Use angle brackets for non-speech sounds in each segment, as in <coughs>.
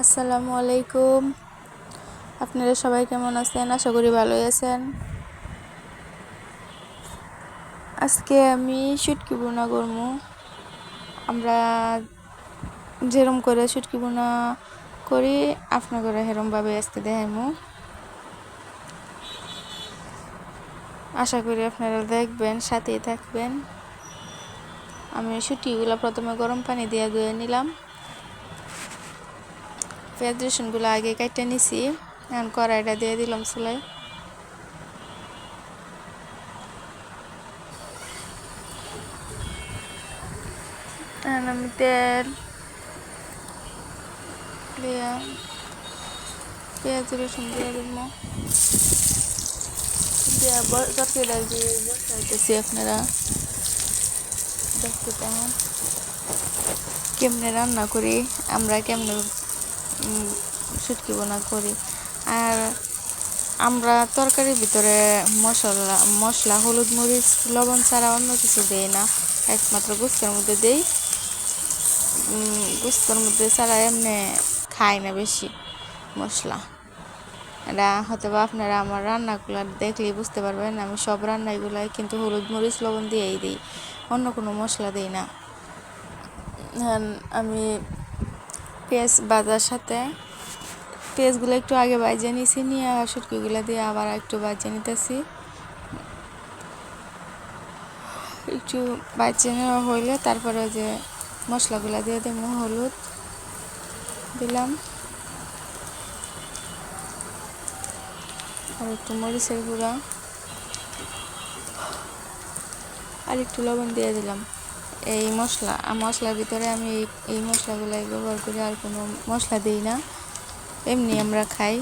আসসালামু আলাইকুম। আপনারা সবাই কেমন আছেন? আশা করি ভালোই আছেন। আজকে আমি শুটকি বোনা করব আমরা যেরম করে শুটকি বোনা করি আপনার করে সেরমভাবে আজকে দেখাইমু। আশা করি আপনারা দেখবেন, সাথেই থাকবেন। আমি শুটকিগুলো প্রথমে গরম পানি দিয়ে ধুয়ে নিলাম। পেঁয়াজ রসুনগুলো আগে কাটতে নিছি, এখন কড়াইটা দিয়ে দিলাম এখন আমি তেল দিয়া পেঁয়াজ, রসুন দিয়ে দিব। দিয়া বসাইতেছি আপনারা, দেখতে কেমনে রান্না করি, আমরা কেমনে শুটকি বোনা করি। আর আমরা তরকারির ভিতরে মশলা মশলা, হলুদ মরিচ, লবণ ছাড়া অন্য কিছু দেই না। একমাত্র গুস্তের মধ্যে দেই। গুস্তর মধ্যে ছাড়া এমনি খাই না বেশি মশলা। এটা হয়তো বা আপনারা আমার রান্নাগুলো দেখলেই বুঝতে পারবেন, আমি সব রান্নাগুলাই কিন্তু হলুদ মরিচ, লবণ দিয়েই দিই। অন্য কোনো মশলা দিই না। আমি পেঁয়াজ বাজার সাথে। পেঁয়াজগুলো একটু আগে বাজিয়ে নিয়েছি নিয়ে আর শুটকিগুলো দিয়ে আবার একটু বাজিয়ে নিতেছি। একটু বাজিয়ে নেওয়া হইলে তারপরে যে মশলাগুলো দিয়ে দেবো হলুদ দিলাম। আর একটু মরিচের গুঁড়া। আর একটু লবণ দিয়ে দিলাম। এই মশলা মশলার ভিতরে আমি এই মশলাগুলাই ব্যবহার করি, আর কোনো মশলা দিই না। এমনি আমরা খাই।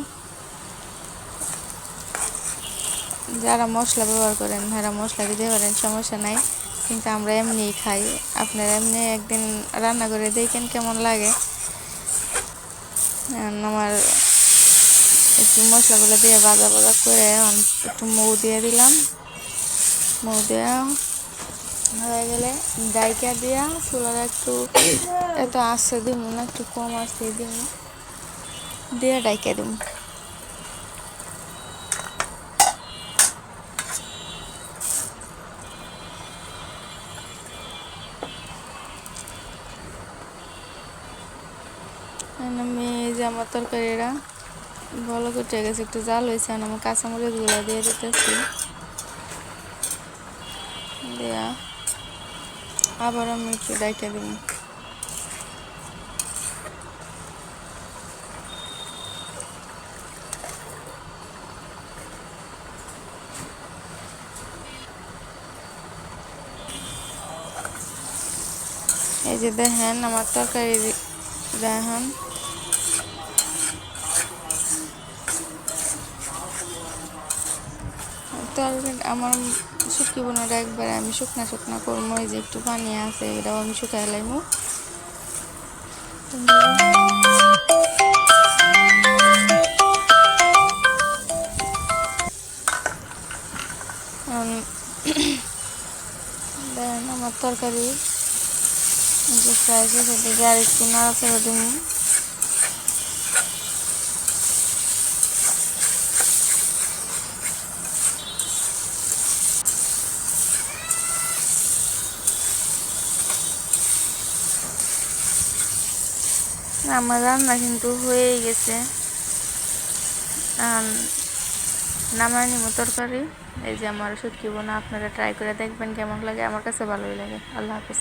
যারা মশলা ব্যবহার করেন তারা মশলা দিতে পারেন, সমস্যা নাই। কিন্তু আমরা এমনিই খাই। আপনারা এমনি একদিন রান্না করে দেখেন কেমন লাগে। আমার একটু মশলাগুলো দিয়ে ভাজা ভাজা করে একটু মৌ দিয়ে দিলাম। মৌ দেওয়া হয়ে গেলে ডাইকা দিয়া চুলার একটু, এত আসছে দিব না, একটু কম আসছে দিব দিয়ে ডাইকা দিব আমি যে আমার তরকারিটা ভালো করে গেছে, একটু জাল হয়েছে আর আমার কাঁচামরিচগুলো দিয়ে দিতেছি। দেয়া। আবার আমি একটু ডাইকে দিব এই যে দেখেন আমার তরকারি দেখেন। তরকারি আমার শুটকি বোনাটা একবারে আমি শুকনা শুকনা করব এই যে একটু পানি আছে, এটাও আমি শুকাই লাইমু। <coughs> আমার তরকারি যে ফ্রাই শেষের দিকে আর একটু নাড়াচাড়া আমার রান্না কিন্তু হয়ে গেছে। নামায় নিব তরকারি। এই যে আমার শুটকি বোনা আপনারা ট্রাই করে দেখবেন কেমন লাগে। আমার কাছে ভালোই লাগে। আল্লাহ হাফিজ।